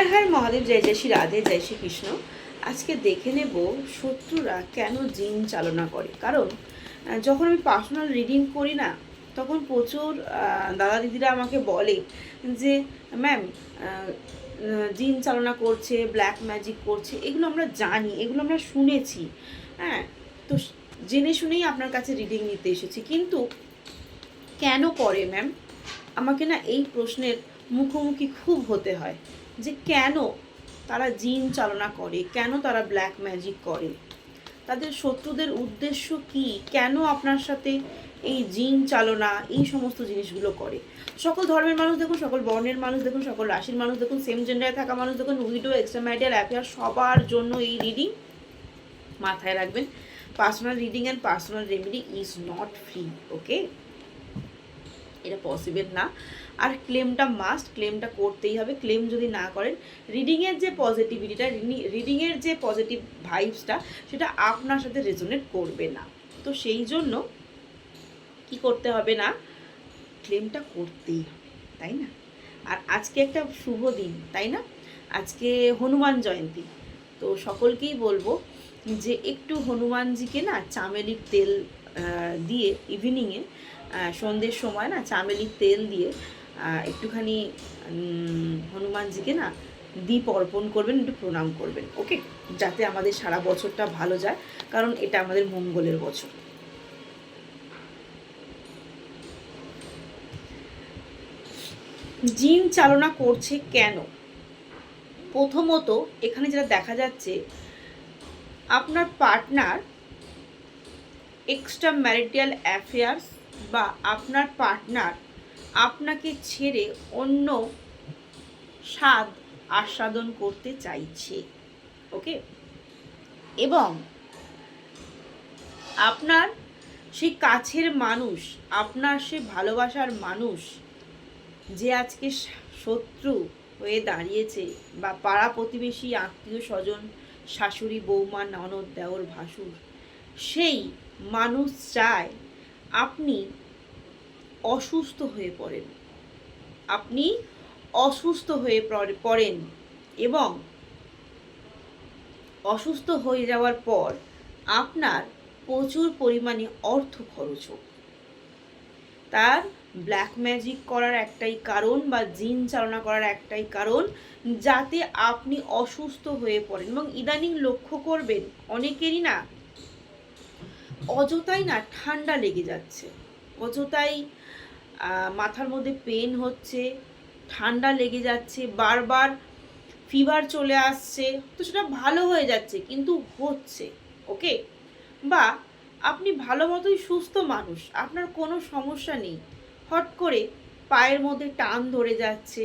হর হর মহাদেব, জয় জয় শ্রী রাধে, জয় শ্রী কৃষ্ণ। আজকে দেখে নেব শত্রুরা কেন জিন চালনা করে। কারণ যখন আমি পার্সোনাল রিডিং করি না, তখন প্রচুর দাদা দিদিরা আমাকে বলে যে ম্যাম জিন চালনা করছে ব্ল্যাক ম্যাজিক করছে, এগুলো আমরা জানি, এগুলো আমরা শুনেছি। হ্যাঁ তো জেনে শুনেই আপনার কাছে রিডিং নিতে এসেছি। কিন্তু কেন করে ম্যাম আমাকে না এই প্রশ্নের মুখোমুখি খুব হতে হয়। যে কেন তারা জিন চালনা করে, কেন তারা ব্ল্যাক ম্যাজিক করে? তাদের শত্রুদের উদ্দেশ্য কি? কেন আপনার সাথে এই জিন চালনা, এই সমস্ত জিনিসগুলো করে? সকল ধর্মের মানুষ দেখুন, সকল বর্ণের মানুষ দেখুন, সকল রাশির মানুষ দেখুন সেম জেন্ডারে থাকা মানুষ দেখুন উইডো এক্সট্রা ম্যারিটাল অ্যাফেয়ার সবার জন্য এই রিডিং মাথায় রাখবেন। Personal reading and personal remedy is not free okay এটা পসিবল না। আর ক্লেমটা মাস্ট ক্লেমটা করতেই হবে। ক্লেম যদি না করেন রিডিংয়ের যে পজিটিভিটিটা রিডিংয়ের যে পজিটিভ ভাইবসটা সেটা আপনার সাথে রেজোনেট করবে না। তো সেই জন্য কি করতে হবে না? ক্লেমটা করতেই হবে, তাই না? আর আজকে একটা শুভ দিন, তাই না? আজকে হনুমান জয়ন্তী। তো সকলকেই বলব যে একটু হনুমানজিকে না চামেলির তেল দিয়ে ইভিনিংয়ে সন্ধ্যের সময় না চামেলির তেল দিয়ে একটুখানি হনুমানজিকে না দ্বীপ অর্পণ করবেন, একটু প্রণাম করবেন, ওকে? যাতে আমাদের সারা বছরটা ভালো যায়, কারণ এটা আমাদের মঙ্গলের বছর। জিন চালনা করছে কেন? প্রথমত, এখানে যেটা দেখা যাচ্ছে, আপনার পার্টনার এক্সট্রা ম্যারিটাল অ্যাফেয়ার্স বা আপনার পার্টনার আপনাকে ছেড়ে অন্য স্বাদ আস্বাদন করতে চাইছে, ওকে? এবং আপনার সেই কাছের মানুষ, আপনার সে ভালোবাসার মানুষ যে আজকে শত্রু হয়ে দাঁড়িয়েছে বা পাড়া প্রতিবেশী, আত্মীয় স্বজন, শাশুড়ি, বৌমা, ননদ, দেওর, ভাসুর, সেই মানুষ চায় আপনি অসুস্থ হয়ে পড়েন। আপনি অসুস্থ হয়ে পড়ে- পড়েন এবং অসুস্থ হয়ে যাওয়ার পর আপনার প্রচুর পরিমাণে অর্থ খরচ হোক তার ব্ল্যাক ম্যাজিক করার একটাই কারণ বা জিন চালনা করার একটাই কারণ যাতে আপনি অসুস্থ হয়ে পড়েন এবং ইদানিং লক্ষ্য করবেন অনেকেরই না অযথাই না ঠান্ডা লেগে যাচ্ছে। অযথাই মাথার মধ্যে পেন হচ্ছে, ঠান্ডা লেগে যাচ্ছে, বারবার ফিভার চলে আসছে, তো সেটা ভালো হয়ে যাচ্ছে, কিন্তু হচ্ছে ওকে বা আপনি ভালো মতোই সুস্থ মানুষ, আপনার কোনো সমস্যা নেই, হট করে পায়ের মধ্যে টান ধরে যাচ্ছে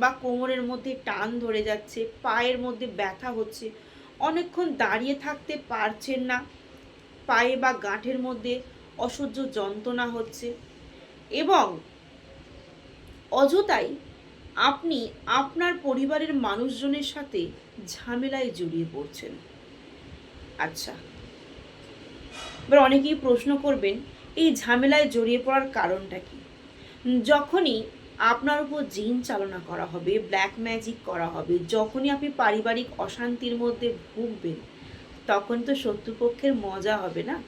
বা কোমরের মধ্যে টান ধরে যাচ্ছে, পায়ের মধ্যে ব্যথা হচ্ছে, অনেকক্ষণ দাঁড়িয়ে থাকতে পারছেন না, পায়ে বা গাঁঠের মধ্যে অসহ্য যন্ত্রণা হচ্ছে এবং অযথাই আপনি আপনার পরিবারের মানুষজনের সাথে ঝামেলায় জড়িয়ে পড়ছেন। আচ্ছা। এবার অনেকেই প্রশ্ন করবেন, এই ঝামেলায় জড়িয়ে পড়ার কারণটা কি? যখনই আপনার উপর জিন চালনা করা হবে ব্ল্যাক ম্যাজিক করা হবে, যখনই আপনি পারিবারিক অশান্তির মধ্যে ভুগবেন, তখন তো শত্রুপক্ষের মজা হবে না?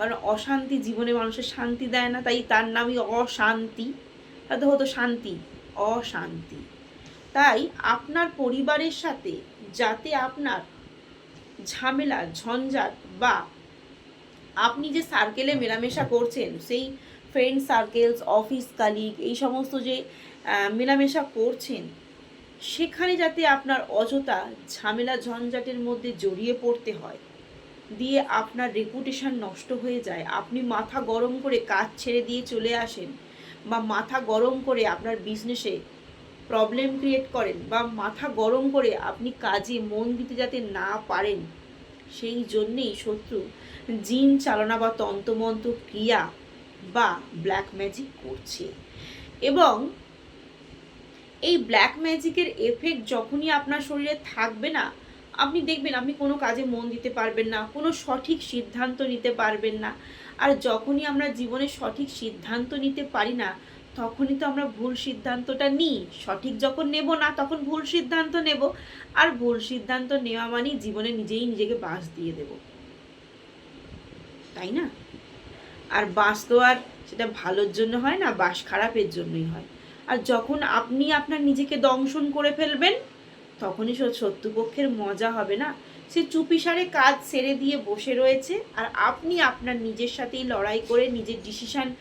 কারণ অশান্তি, জীবনে মানুষের শান্তি দেয় না, তাই তার নামই অশান্তি। তাতে হতো শান্তি, অশান্তি। তাই আপনার পরিবারের সাথে যাতে আপনার ঝামেলা, ঝঞ্ঝাট বা আপনি যে সার্কেলে মেলামেশা করছেন, সেই ফ্রেন্ড সার্কেলস অফিস কালিগ এই সমস্ত যে মেলামেশা করছেন, সেখানে যাতে আপনার অযথা ঝামেলা, ঝঞ্ঝাটের মধ্যে জড়িয়ে পড়তে হয়। দিয়ে আপনার রেপুটেশন নষ্ট হয়ে যায়। আপনি মাথা গরম করে কাজ ছেড়ে দিয়ে চলে আসেন বা মাথা গরম করে আপনার বিজনেসে প্রবলেম ক্রিয়েট করেন বা মাথা গরম করে আপনি কাজে মন দিতে যাতে না পারেন, সেই জন্যেই শত্রু জিন চালনা বা তন্ত্রমন্ত্র ক্রিয়া বা ব্ল্যাক ম্যাজিক করছে। এবং এই ব্ল্যাক ম্যাজিকের এফেক্ট যখনই আপনার শরীরে থাকবে না আপনি দেখবেন আপনি কোনো কাজে মন দিতে পারবেন না, কোনো সঠিক সিদ্ধান্ত নিতে পারবেন না। আর যখনই আমরা জীবনে সঠিক সিদ্ধান্ত নিতে পারি না, তখনই তো আমরা ভুল সিদ্ধান্তটা নিই। সঠিক যখন নেব না, তখন ভুল সিদ্ধান্ত নেব। আর ভুল সিদ্ধান্ত নেওয়া মানেই জীবনে নিজেই নিজেকে বাস দিয়ে দেব। তাই না? আর বাস তো আর সেটা ভালোর জন্য হয় না বাস খারাপের জন্যই হয়। আর যখন আপনি আপনার নিজেকে দংশন করে ফেলবেন তখনই শত্রুপক্ষের মজা হবে না? সে চুপিসারে কাজ সেরে দিয়ে বসে রয়েছে। আর আপনি আপনার নিজের সাথেই লড়াই করে নিজের ডিসিশান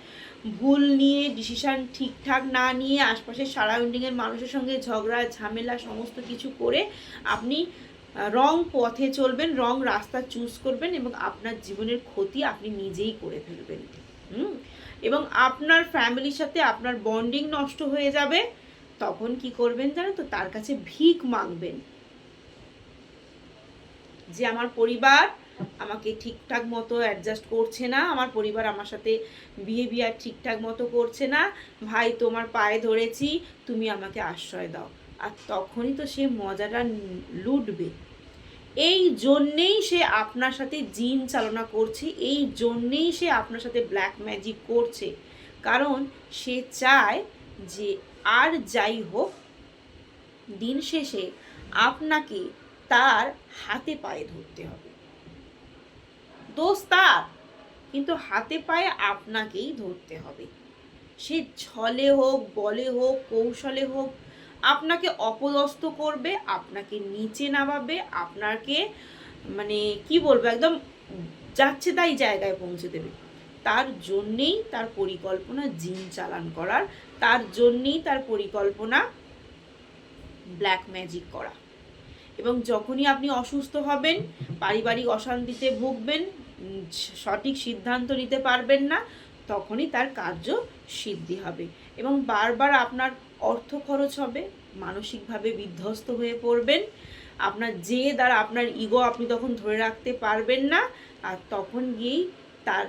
ভুল নিয়ে ডিসিশান ঠিকঠাক না নিয়ে আশপাশের সারাউন্ডিংয়ের মানুষের সঙ্গে ঝগড়া, ঝামেলা, সমস্ত কিছু করে আপনি রং পথে চলবেন রং রাস্তা চুজ করবেন এবং আপনার জীবনের ক্ষতি আপনি নিজেই করে ফেলবেন। হুম? এবং আপনার ফ্যামিলির সাথে আপনার বন্ডিং নষ্ট হয়ে যাবে। তখন কি করবেন জানেন তো? তার কাছে ভিক মাগবেন। যে আমার পরিবার আমাকে ঠিকঠাক মতো অ্যাডজাস্ট করছে না, আমার পরিবার আমার সাথে বিহেভিয়ার ঠিকঠাক মতো করছে না, ভাই, তোমার পায়ে ধরেছি, তুমি আমাকে আশ্রয় দাও। আর তখনই তো সে মজাটা লুটবে। এই জন্যেই সে আপনার সাথে জিন চালনা করছে, এই জন্যেই সে আপনার সাথে ব্ল্যাক ম্যাজিক করছে। কারণ সে চায় যে আর যাই হোক, দিন শেষে আপনাকে তার হাতে পায়ে ধরতে হবে। দোষ তার, কিন্তু হাতে পায়ে আপনাকেই ধরতে হবে। সে ছলে হোক, বলে হোক, কৌশলে হোক, আপনাকে অপদস্থ করবে, আপনাকে নিচে নামাবে, আপনাকে মানে কি বলব, একদম যাচ্ছে তাই জায়গায় পৌঁছে দেবে। তার জন্যেই তার পরিকল্পনা জিন চালান করার, তার জন্যেই তার পরিকল্পনা ব্ল্যাক ম্যাজিক করা। এবং যখনই আপনি অসুস্থ হবেন, পারিবারিক অশান্তিতে ভুগবেন সঠিক সিদ্ধান্ত নিতে পারবেন না, তখনই তার কার্য সিদ্ধি হবে। এবং বারবার আপনার অর্থ খরচ হবে, মানসিকভাবে বিধ্বস্ত হয়ে পড়বেন, আপনার যে দ্বারা আপনার ইগো আপনি তখন ধরে রাখতে পারবেন না, আর তখন গিয়েই তার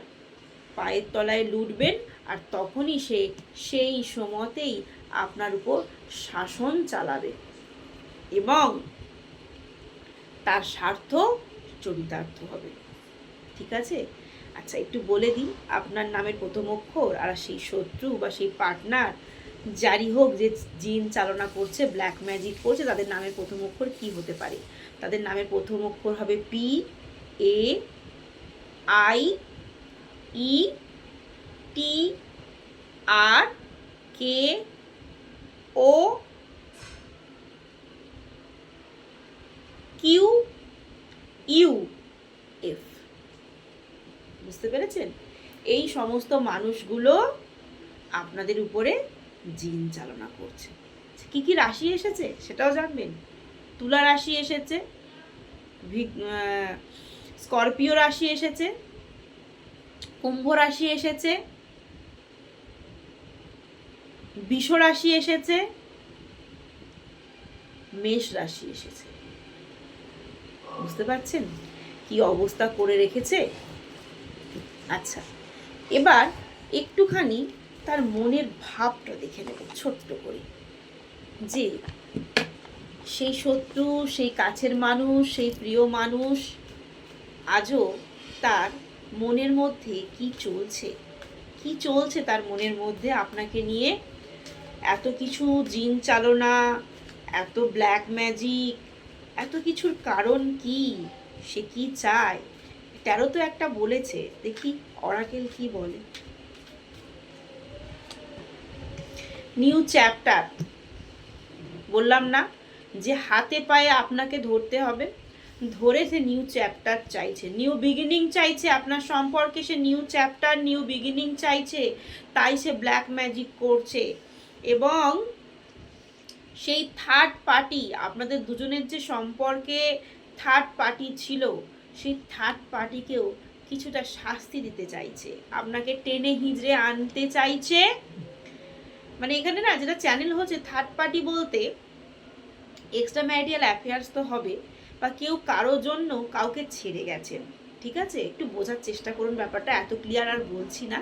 পায়ের তলায় লুটবেন আর তখনই সে সেই সময়তেই আপনার উপর শাসন চালাবে এবং তার স্বার্থ চরিতার্থ হবে। ঠিক আছে? আচ্ছা একটু বলে দিই, আপনার নামের প্রথম অক্ষর আর সেই শত্রু বা সেই পার্টনার, যারই হোক যে জিন চালনা করছে, ব্ল্যাক ম্যাজিক করছে, তাদের নামের প্রথম অক্ষর কি হতে পারে? তাদের নামের প্রথম অক্ষর হবে P, A, I E, T, R, K, O, Q, U, F. বুঝতে পেরেছেন? এই সমস্ত মানুষগুলো আপনাদের উপরে জিন চালনা করছে। কি কি রাশি এসেছে সেটাও জানবেন। তুলা রাশি এসেছে স্করপিও রাশি এসেছে কুম্ভ রাশি এসেছে, বিষ রাশি এসেছে, মেষ রাশি এসেছে। বুঝতে পারছেন? কি অবস্থা করে রেখেছে? আচ্ছা এবার একটুখানি তার মনের ভাবটা দেখে নেব, ছোট্ট করে। যে সেই শত্রু, সেই কাছের মানুষ, সেই প্রিয় মানুষ, আজও তার মনের মধ্যে কি চলছে? কি চলছে তার মনের মধ্যে? আপনাকে নিয়ে এত কিছু জিন চালনা, এত ব্ল্যাক ম্যাজিক এত কিছুর কারণ কি? সে কি চায়? তেরো তো একটা বলেছে। দেখি অরাকেল কি বলে। নিউ চ্যাপ্টার বললাম না, যে হাতে পায়ে আপনাকে ধরতে হবে। ধরে সে নিউ চ্যাপ্টার চাইছে। নিউ বিগিনিং চাইছে আপনার সম্পর্কে, সে নিউ চ্যাপ্টার নিউ বিগিনিং চাইছে, তাই সে ব্ল্যাক ম্যাজিক করছে। এবং সেই থার্ড পার্টি আপনাদের দুজনের যে সম্পর্কে থার্ড পার্টি ছিল, সেই থার্ড পার্টিকেও কিছুটা শাস্তি দিতে চাইছে। আপনাকে টেনে হিজড়ে আনতে চাইছে। মানে এখানে না, যেটা চ্যানেল হচ্ছে থার্ড পার্টি বলতে এক্সট্রা ম্যারিটাল অ্যাফেয়ার্স তো হবে। বা কেউ কারও জন্য কাউকে ছেড়ে গেছেন ঠিক আছে? একটু বোঝার চেষ্টা করুন ব্যাপারটা, এত ক্লিয়ার আর বলছি না।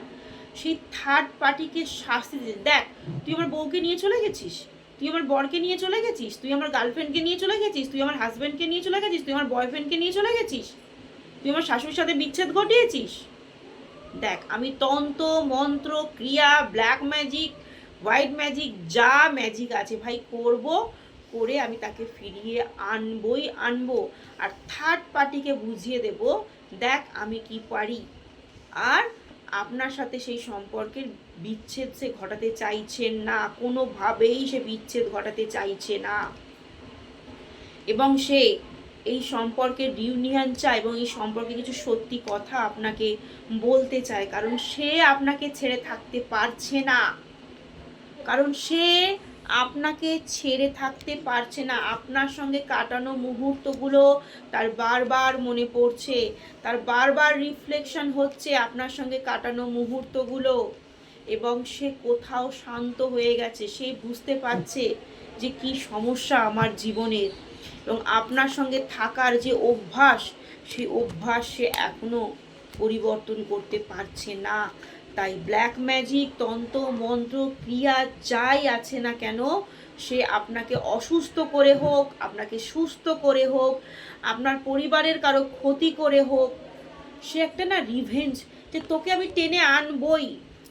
সেই থার্ড পার্টিকে শাস্তি দিতে, দেখ, তুই আমার বউকে নিয়ে চলে গেছিস? তুই আমার বরকে নিয়ে চলে গেছিস? তুই আমার গার্লফ্রেন্ডকে নিয়ে চলে গেছিস? তুই আমার হাজব্যান্ডকে নিয়ে চলে গেছিস? তুই আমার বয়ফ্রেন্ডকে নিয়ে চলে গেছিস? তুই আমার শাশুড়ির সাথে বিচ্ছেদ ঘটিয়েছিস? দেখ, আমি তন্ত্র, মন্ত্র, ক্রিয়া ব্ল্যাক ম্যাজিক হোয়াইট ম্যাজিক যা ম্যাজিক আছে ভাই, করব। করে আমি তাকে ফিরিয়ে আনবই, আনব। আর থার্ড পার্টিকে বুঝিয়ে দেব, দেখ আমি কি পারি। আর আপনার সাথে সেই সম্পর্কের বিচ্ছেদ সে ঘটাতে চাইছেন না, কোনোভাবেই সে বিচ্ছেদ ঘটাতে চাইছে না। এবং সে এই সম্পর্কের রিউনিয়ন চায় এবং এই সম্পর্কে কিছু সত্যি কথা আপনাকে বলতে চায়। কারণ সে আপনাকে ছেড়ে থাকতে পারছে না। কারণ সে আপনাকে ছেড়ে থাকতে পারছে না। আপনার সঙ্গে কাটানো মুহূর্তগুলো তার বারবার মনে পড়ছে। তার বারবার রিফ্লেকশন হচ্ছে আপনার সঙ্গে কাটানো মুহূর্তগুলো। এবং সে কোথাও শান্ত হয়ে গেছে। সে বুঝতে পারছে যে কি সমস্যা আমার জীবনের। এবং আপনার সঙ্গে থাকার যে অভ্যাস, সেই অভ্যাস সে এখনও পরিবর্তন করতে পারছে না। তাই ব্ল্যাক ম্যাজিক তন্ত্র, মন্ত্র, ক্রিয়া যাই আছে না কেন, সে আপনাকে অসুস্থ করে হোক, আপনাকে সুস্থ করে হোক, আপনার পরিবারের কারও ক্ষতি করে হোক, সে একটা না রিভেঞ্জ যে তোকে আমি টেনে আনবই,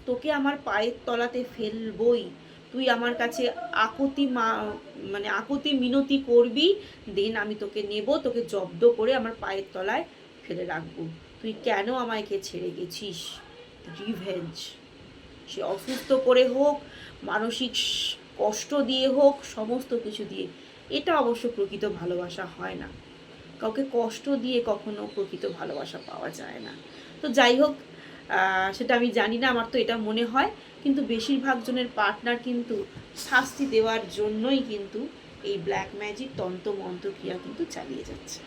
তোকে আমার পায়ের তলাতে ফেলবই, তুই আমার কাছে আকুতি মা মানে আকুতি মিনতি করবি দেন আমি তোকে নেব, তোকে জব্দ করে আমার পায়ের তলায় ফেলে রাখব। তুই কেন আমাকে ছেড়ে গেছিস? রিভেঞ্জ সে অসুস্থ করে হোক, মানসিক কষ্ট দিয়ে হোক, সমস্ত কিছু দিয়ে, এটা অবশ্য প্রকৃত ভালোবাসা হয় না। কাউকে কষ্ট দিয়ে কখনো প্রকৃত ভালোবাসা পাওয়া যায় না। তো যাই হোক সেটা আমি জানি না, আমার তো এটা মনে হয়, কিন্তু বেশিরভাগ জনের পার্টনার কিন্তু শাস্তি দেওয়ার জন্যই কিন্তু এই ব্ল্যাক ম্যাজিক তন্ত্র মন্ত্র ক্রিয়া কিন্তু চালিয়ে যাচ্ছে।